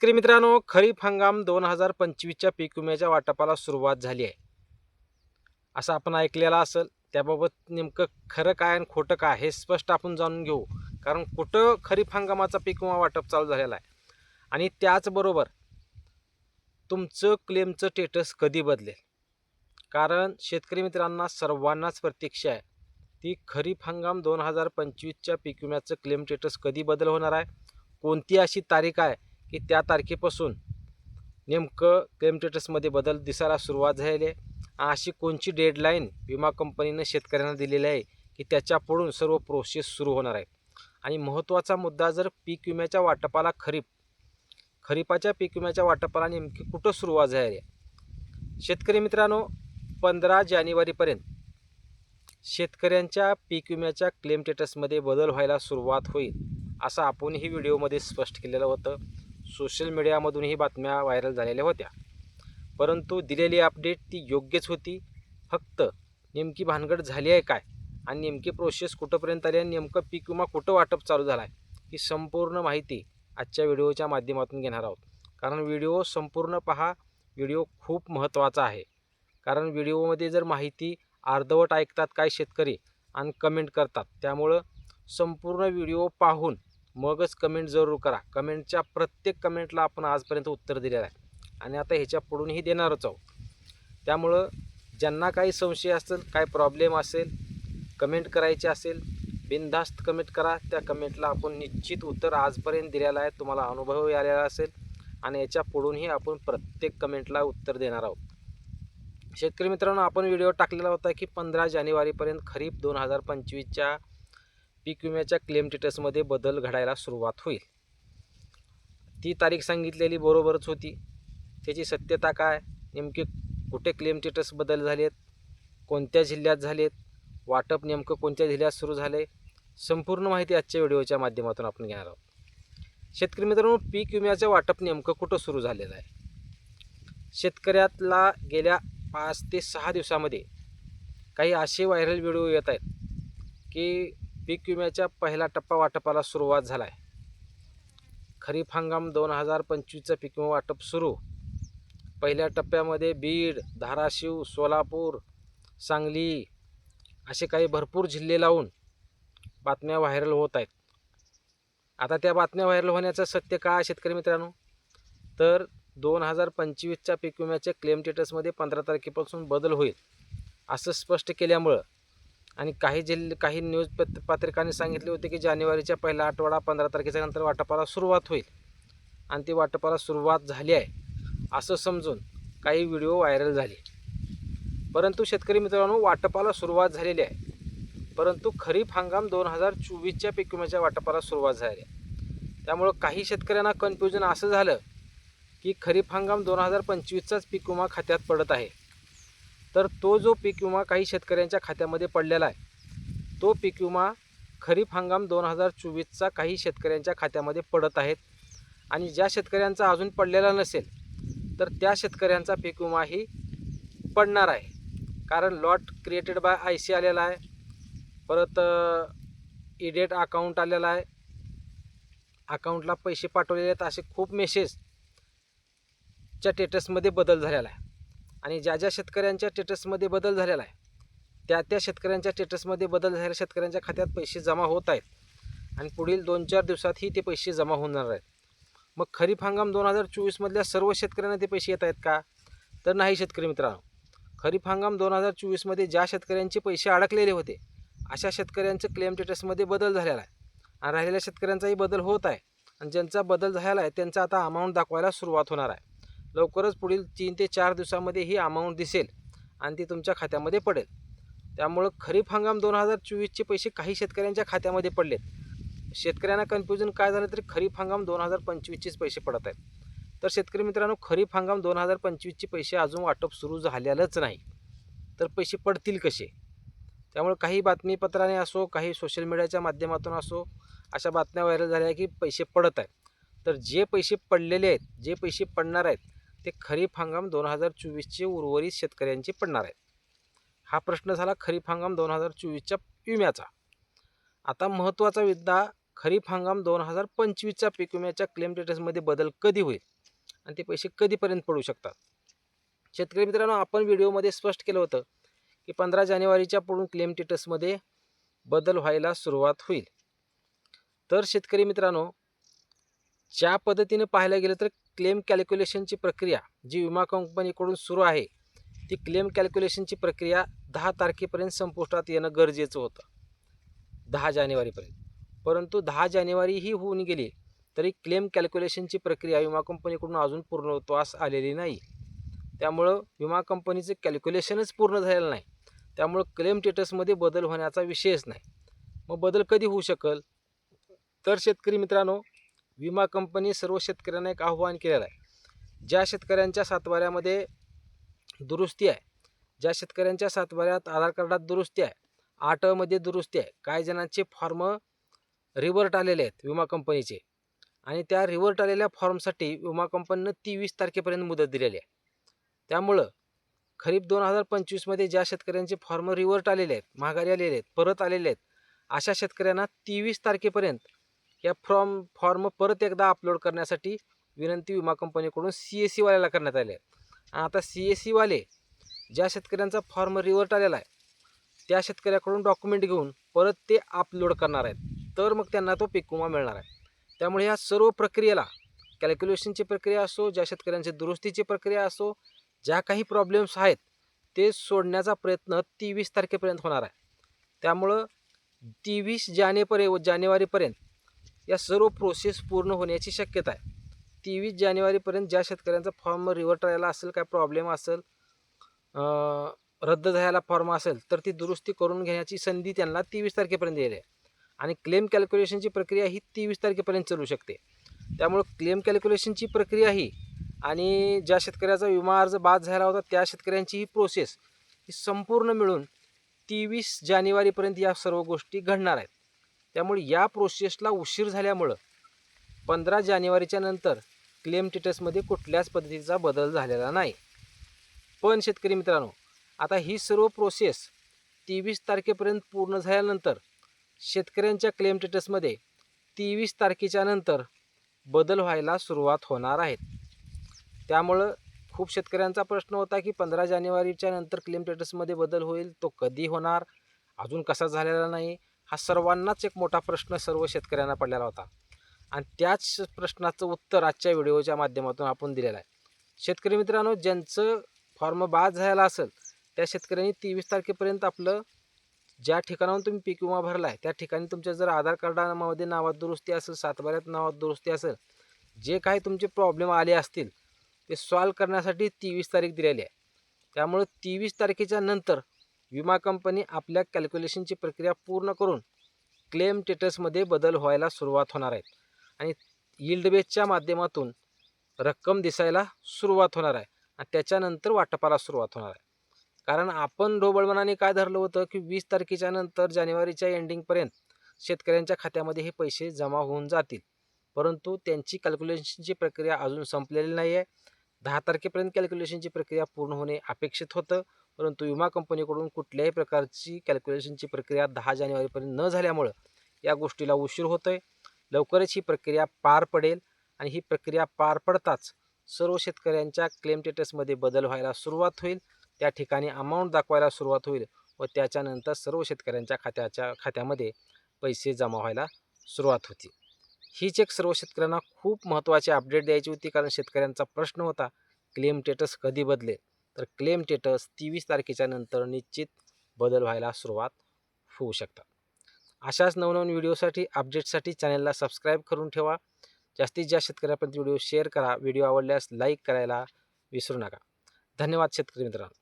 शेतकरी मित्रांनो खरीप हंगाम दोन हजार पंचवीसच्या पीक विम्याच्या वाटपाला सुरुवात झाली आहे. असं आपण ऐकलेलं असेल त्याबाबत नेमकं खरं काय आणि खोटं काय हे स्पष्ट आपण जाणून घेऊ. कारण कुठं खरीप हंगामाचा पीक विमा वाटप चालू झालेला आहे? आणि त्याचबरोबर तुमचं क्लेमचं स्टेटस कधी बदलेल? कारण शेतकरी मित्रांना सर्वांनाच प्रतीक्षा आहे ती खरीप हंगाम दोन हजार पंचवीसच्या पीक विम्याचं क्लेम स्टेटस कधी बदल होणार आहे? कोणती अशी तारीख आहे? की त्या तारखेपासून नेमकं क्लेम स्टेटसमध्ये बदल दिसायला सुरुवात झालेली आहे. अशी कोणची डेडलाईन विमा कंपनीनं शेतकऱ्यांना दिलेली आहे की त्याच्या पुढून सर्व प्रोसेस सुरू होणार आहे? आणि महत्त्वाचा मुद्दा जर पीक विम्याच्या वाटपाला खरीप खरीपाच्या पीक विम्याच्या वाटपाला नेमकी कुठं सुरुवात झाली आहे? शेतकरी मित्रांनो पंधरा जानेवारीपर्यंत शेतकऱ्यांच्या पीक विम्याच्या क्लेम स्टेटसमध्ये बदल व्हायला सुरुवात होईल असं आपण ही व्हिडिओमध्ये स्पष्ट केलेलं होतं. सोशल मीडियामधून ही बातम्या व्हायरल झालेल्या होत्या. परंतु दिलेली अपडेट ती योग्यच होती. फक्त नेमकी भानगड झाली आहे काय? आणि नेमकी प्रोसेस कुठंपर्यंत आली आणि नेमकं पीक विमा कुठं वाटप चालू झाला आहे? ही संपूर्ण माहिती आजच्या व्हिडिओच्या माध्यमातून घेणार आहोत. कारण व्हिडिओ संपूर्ण पहा व्हिडिओ खूप महत्त्वाचा आहे. कारण व्हिडिओमध्ये जर माहिती अर्धवट ऐकतात काय शेतकरी आणि कमेंट करतात त्यामुळं संपूर्ण व्हिडिओ पाहून मगच कमेंट जरूर करा. कमेंटच्या प्रत्येक कमेंटला आपण आजपर्यंत उत्तर दिलेलं आहे. आणि आता ह्याच्या पुढूनही देणारच आहोत. त्यामुळं ज्यांना काही संशय असेल काय प्रॉब्लेम असेल कमेंट करायचे असेल बिनधास्त कमेंट करा. त्या कमेंटला आपण निश्चित उत्तर आजपर्यंत दिलेलं आहे. तुम्हाला अनुभव आलेला असेल. आणि याच्या पुढूनही आपण प्रत्येक कमेंटला उत्तर देणार आहोत. शेतकरी मित्रांनो आपण व्हिडिओ टाकलेला होता की पंधरा जानेवारीपर्यंत खरीप दोन हजार पंचवीसच्या पीक विम्याच्या क्लेम स्टेटसमध्ये बदल घडायला सुरुवात होईल. ती तारीख सांगितलेली बरोबरच होती. त्याची सत्यता काय? नेमके कुठे क्लेम स्टेटस बदल झालेत? कोणत्या जिल्ह्यात झालेत? वाटप नेमकं कोणत्या जिल्ह्यात सुरू झाले संपूर्ण माहिती आजच्या व्हिडिओच्या माध्यमातून आपण घेणार आहोत. शेतकरी मित्रांनो पीक विम्याचं वाटप नेमकं कुठं सुरू झालेलं आहे? शेतकऱ्यातला गेल्या पाच ते सहा दिवसामध्ये काही असे व्हायरल व्हिडिओ येत आहेत की पीक विम्याच्या पहिला टप्पा वाटपाला सुरुवात झाला आहे खरीप हंगाम दोन हजार पंचवीसचं पीक विमा वाटप सुरू. पहिल्या टप्प्यामध्ये बीड धाराशिव सोलापूर सांगली असे काही भरपूर जिल्हे लावून बातम्या व्हायरल होत आहेत. आता त्या बातम्या व्हायरल होण्याचं सत्य काय शेतकरी मित्रांनो? तर दोन हजार पंचवीसच्या पीक विम्याच्या क्लेम स्टेटसमध्ये पंधरा तारखेपासून बदल होईल असं स्पष्ट केल्यामुळं आणि काही जिल्हे काही न्यूज पत्र पत्रिकांनी सांगितले होते की जानेवारीच्या पहिला आठवडा पंधरा तारखेच्या नंतर वाटपाला सुरुवात होईल. आणि ती वाटपाला सुरुवात झाली आहे. असं समजून काही व्हिडिओ व्हायरल झाले. परंतु शेतकरी मित्रांनो वाटपाला सुरुवात झालेली आहे. परंतु खरीप हंगाम दोन हजार चोवीसच्या पिकविम्याच्या वाटपाला सुरुवात झाली आहे. त्यामुळं काही शेतकऱ्यांना कन्फ्युजन असं झालं की खरीप हंगाम दोन हजार पंचवीसचाच पीक विमा खात्यात पडत आहे. तर तो जो पीक विमा काही शेतकऱ्यांच्या खात्यामध्ये पडलेला आहे तो पीक विमा खरीप हंगाम दोन हजार चोवीसचा काही शेतकऱ्यांच्या खात्यामध्ये पडत आहेत. आणि ज्या शेतकऱ्यांचा अजून पडलेला नसेल तर त्या शेतकऱ्यांचा पीक विमाही पडणार आहे. कारण lot created by I C आलेला आहे परत इडेट अकाउंट आलेला आहे. अकाउंटला पैसे पाठवलेले आहेत असे खूप मेसेजच्या स्टेटसमध्ये बदल झालेला आहे. आणि ज्या ज्या शेतकऱ्यांच्या स्टेटसमध्ये बदल झालेला आहे त्या त्या शेतकऱ्यांच्या स्टेटसमध्ये बदल झालेल्या शेतकऱ्यांच्या खात्यात पैसे जमा होत आहेत. आणि पुढील दोन चार दिवसातही ते पैसे जमा होणार आहेत. मग खरीप हंगाम दोन हजार चोवीसमधल्या सर्व शेतकऱ्यांना ते पैसे येत आहेत का? तर नाही शेतकरी मित्रांनो. खरीप हंगाम दोन हजार चोवीसमध्ये ज्या शेतकऱ्यांचे पैसे अडकलेले होते अशा शेतकऱ्यांचं क्लेम स्टेटसमध्ये बदल झालेला आहे. आणि राहिलेल्या शेतकऱ्यांचाही बदल होत आहे. आणि ज्यांचा बदल झालेला आहे त्यांचा आता अमाऊंट दाखवायला सुरुवात होणार आहे. लवकरच पुढील तीन ते चार दिवसामध्ये ही अमाऊंट दिसेल आणि ती तुमच्या खात्यामध्ये पडेल. त्यामुळं खरीप हंगाम दोन हजार चोवीसचे पैसे काही शेतकऱ्यांच्या खात्यामध्ये पडलेत. शेतकऱ्यांना कन्फ्युजन काय झालं तरी खरीप हंगाम दोन हजार पंचवीसचेच पैसे पडत आहेत. तर शेतकरी मित्रांनो खरीप हंगाम दोन हजार पंचवीसचे पैसे अजून वाटप सुरू झालेलंच नाही. तर पैसे पडतील कसे? त्यामुळे काही बातमीपत्राने असो काही सोशल मीडियाच्या माध्यमातून असो अशा बातम्या व्हायरल झाल्या की पैसे पडत आहेत. तर जे पैसे पडलेले आहेत जे पैसे पडणार आहेत ते खरीप हंगाम दोन हजार चोवीसचे उर्वरित शेतकऱ्यांचे पडणार आहेत. हा प्रश्न झाला खरीप हंगाम दोन हजार चोवीसच्या विम्याचा. आता महत्त्वाचा मुद्दा खरीप हंगाम दोन हजार पंचवीसच्या पीक विम्याच्या क्लेम स्टेटसमध्ये बदल कधी होईल आणि ते पैसे कधीपर्यंत पडू शकतात? शेतकरी मित्रांनो आपण व्हिडिओमध्ये स्पष्ट केलं होतं की पंधरा जानेवारीच्या पुढून क्लेम स्टेटसमध्ये बदल व्हायला सुरुवात होईल. तर शेतकरी मित्रांनो ज्या पद्धतीने पाहायला गेलं तर क्लेम कॅल्क्युलेशनची प्रक्रिया जी विमा कंपनीकडून सुरू आहे ती क्लेम कॅल्क्युलेशनची प्रक्रिया दहा तारखेपर्यंत संपुष्टात येणं गरजेचं होतं. दहा जानेवारीपर्यंत. परंतु दहा जानेवारी ही होऊन गेली तरी क्लेम कॅल्क्युलेशनची प्रक्रिया विमा कंपनीकडून अजून पूर्णत्वास आलेली नाही. त्यामुळं विमा कंपनीचं कॅल्क्युलेशनच पूर्ण झालेलं नाही. त्यामुळं क्लेम स्टेटसमध्ये बदल होण्याचा विषयच नाही. मग बदल कधी होऊ शकेल? तर शेतकरी मित्रांनो विमा कंपनी सर्व शेतकऱ्यांना एक आव्हान केलेलं आहे. ज्या शेतकऱ्यांच्या सातवाऱ्यामध्ये दुरुस्ती आहे ज्या शेतकऱ्यांच्या सातवाऱ्यात आधार कार्डात दुरुस्ती आहे आटमध्ये दुरुस्ती आहे काही जणांचे फॉर्म रिवर्ट आलेले आहेत विमा कंपनीचे. आणि त्या रिवर्ट आलेल्या फॉर्मसाठी विमा कंपनीनं ती वीस तारखेपर्यंत मुदत दिलेली आहे. त्यामुळं खरीप दोन हजार पंचवीसमध्ये ज्या शेतकऱ्यांचे फॉर्म रिवर्ट आलेले आहेत माघारी आलेले आहेत परत आलेले आहेत अशा शेतकऱ्यांना तेवीस तारखेपर्यंत या फॉर्म फॉर्म परत एकदा अपलोड करण्यासाठी विनंती विमा कंपनीकडून सी एस सीवाल्याला करण्यात आली आहे. आता सी एस सीवाले ज्या शेतकऱ्यांचा फॉर्म रिवर्ट आलेला आहे त्या शेतकऱ्याकडून डॉक्युमेंट घेऊन परत ते अपलोड करणार आहेत. तर मग त्यांना तो पीक विमा मिळणार आहे. त्यामुळे ह्या सर्व प्रक्रियेला कॅल्क्युलेशनची प्रक्रिया असो ज्या शेतकऱ्यांची दुरुस्तीची प्रक्रिया असो ज्या काही प्रॉब्लेम्स आहेत ते सोडण्याचा प्रयत्न तेवीस तारखेपर्यंत होणार आहे. त्यामुळं तेवीस जानेपर्यंत जानेवारीपर्यंत या सर्व प्रोसेस पूर्ण होण्याची शक्यता आहे. तेवीस जानेवारीपर्यंत ज्या शेतकऱ्यांचा फॉर्म रिवर्ट राहायला असेल काय प्रॉब्लेम असेल रद्द झालेला फॉर्म असेल तर ती दुरुस्ती करून घेण्याची संधी त्यांना तेवीस तारखेपर्यंत येईल आणि क्लेम कॅल्क्युलेशनची प्रक्रिया ही तेवीस तारखेपर्यंत चालू शकते. त्यामुळं क्लेम कॅल्क्युलेशनची प्रक्रिया ही आणि ज्या शेतकऱ्याचा विमा अर्ज बाद झाला होता त्या शेतकऱ्यांची ही प्रोसेस ही संपूर्ण मिळून तेवीस जानेवारीपर्यंत या सर्व गोष्टी घडणार आहेत. त्यामुळे या प्रोसेसला उशीर झाल्यामुळं पंधरा जानेवारीच्या नंतर क्लेम टिटसमध्ये कुठल्याच पद्धतीचा बदल झालेला नाही. पण शेतकरी मित्रांनो आता ही सर्व प्रोसेस तेवीस तारखेपर्यंत पूर्ण झाल्यानंतर शेतकऱ्यांच्या क्लेम टिटसमध्ये तेवीस तारखेच्या नंतर बदल व्हायला सुरुवात होणार आहेत. त्यामुळं खूप शेतकऱ्यांचा प्रश्न होता की पंधरा जानेवारीच्या नंतर क्लेम टेटसमध्ये बदल होईल तो कधी होणार? अजून कसा झालेला नाही? हा सर्वांनाच एक मोठा प्रश्न सर्व शेतकऱ्यांना पडलेला होता. आणि त्याच प्रश्नाचं उत्तर आजच्या व्हिडिओच्या माध्यमातून आपण दिलेलं आहे. शेतकरी मित्रांनो ज्यांचं फॉर्म बाद झालेला असेल त्या शेतकऱ्यांनी तेवीस तारखेपर्यंत आपलं ज्या ठिकाणाहून तुम्ही पीक विमा भरला आहे त्या ठिकाणी तुमच्या जर आधार कार्डामध्ये नावात दुरुस्ती असेल सातबाऱ्यात नावात दुरुस्ती असेल जे काही तुमचे प्रॉब्लेम आले असतील ते सॉल्व करण्यासाठी तेवीस तारीख दिलेली आहे. त्यामुळे तेवीस तारखेच्या नंतर विमा कंपनी आपल्या कॅल्क्युलेशनची प्रक्रिया पूर्ण करून क्लेम स्टेटसमध्ये बदल व्हायला सुरुवात होणार आहेत आणि यील्ड बेसच्या माध्यमातून रक्कम दिसायला सुरुवात होणार आहे. आणि त्याच्यानंतर वाटपाला सुरुवात होणार आहे. कारण आपण ढोबळमनाने काय धरलं होतं की वीस तारखेच्या नंतर जानेवारीच्या एंडिंगपर्यंत शेतकऱ्यांच्या खात्यामध्ये हे पैसे जमा होऊन जातील. परंतु त्यांची कॅल्क्युलेशनची प्रक्रिया अजून संपलेली नाही आहे दहा तारखेपर्यंत कॅल्क्युलेशनची प्रक्रिया पूर्ण होणे अपेक्षित होतं. परंतु विमा कंपनीकडून कुठल्याही प्रकारची कॅल्क्युलेशनची प्रक्रिया दहा जानेवारीपर्यंत न झाल्यामुळं या गोष्टीला उशीर होतोय. लवकरच ही प्रक्रिया पार पडेल आणि ही प्रक्रिया पार पडताच सर्व शेतकऱ्यांच्या क्लेम स्टेटसमध्ये बदल व्हायला सुरुवात होईल. त्या ठिकाणी अमाऊंट दाखवायला सुरुवात होईल व त्याच्यानंतर सर्व शेतकऱ्यांच्या खात्याच्या खात्यामध्ये पैसे जमा व्हायला सुरुवात होती. हीच एक सर्व शेतकऱ्यांना खूप महत्त्वाची अपडेट द्यायची होती कारण शेतकऱ्यांचा प्रश्न होता क्लेम स्टेटस कधी बदलेल? तर क्लेम स्टेटस तेवीस तारखेच्या नंतर निश्चित बदल व्हायला सुरुवात होऊ शकतात. अशाच नवनवीन व्हिडिओसाठी अपडेटसाठी चॅनलला सबस्क्राईब करून ठेवा. जास्तीत जास्त शेतकऱ्यापर्यंत व्हिडिओ शेअर करा. व्हिडिओ आवडल्यास लाईक करायला विसरू नका. धन्यवाद शेतकरी मित्रांनो.